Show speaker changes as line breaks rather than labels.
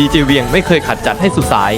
ดีเจเวียงไม่เคยขัดจัดให้สุดสาย